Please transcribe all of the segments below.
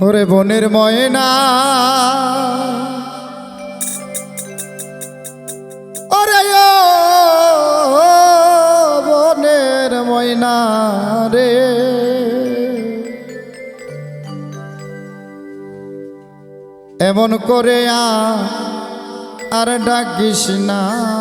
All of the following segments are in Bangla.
ওরে বনের ময়না। ওরে বনের ময়না রে। এমন করে আর ডাকিস না।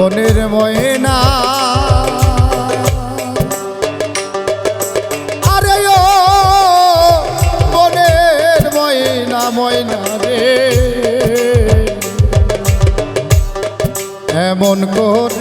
বনের ময়না। আরে ও বনের ময়না ময়না রে। এমন করে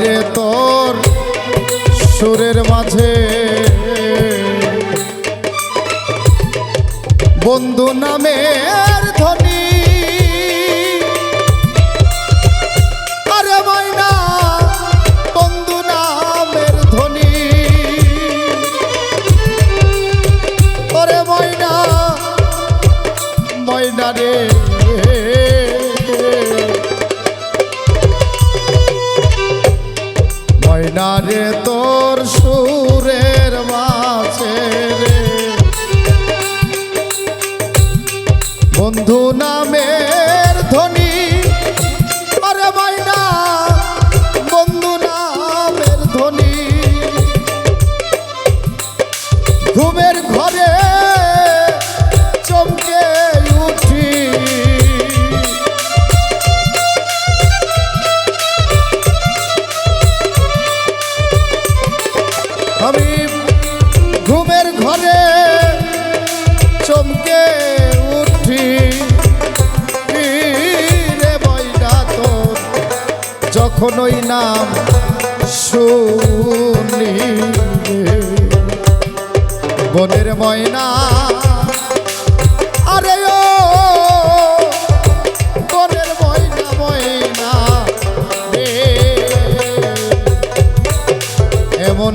রে তোর সুরের মাঝে। বন্ধু নামের ধ্বনি। আরে ময়না বন্ধু নামের ধ্বনি। রে। ময়না রে তোর সুরের মাছে রে। বন্ধু নামের যখন ওই নাম শুনি বনের ময়না। আরে ও বনের ময়না ময়না এমন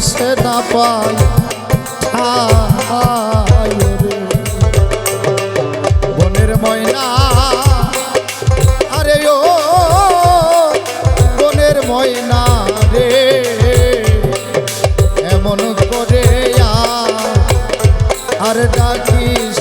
সে না পাই বনের ময়না। আরে ও বনের ময়না রে। এমন করে আর ডাকিস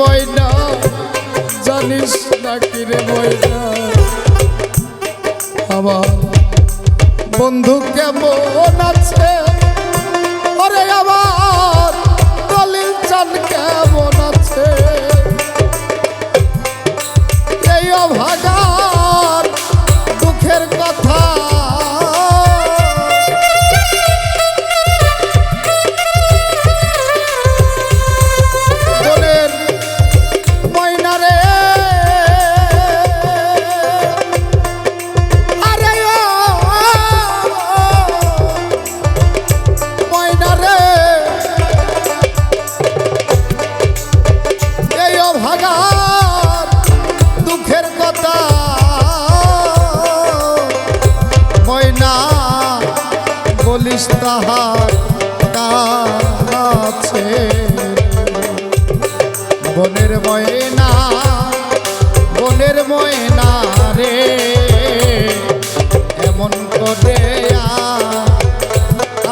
ময়না জানিস না কিরে ময়না? আমার বন্ধু কেমন আছে? বলিস তাহার কাছে বনের ময়না বনের ময়না রে এমন করে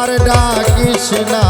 আর ডাকিস না।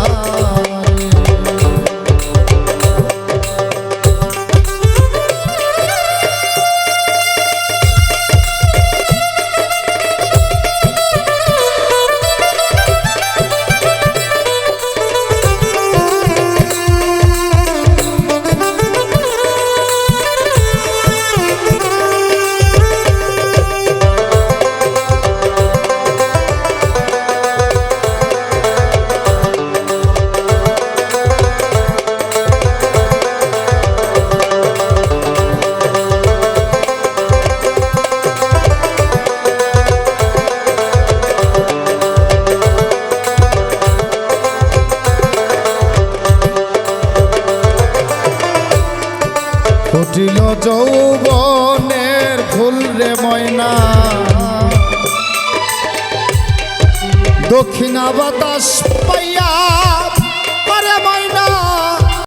ফুটিল যৌবনের ফুল রে ময়না। দক্ষিণা বাতাস পাইয়া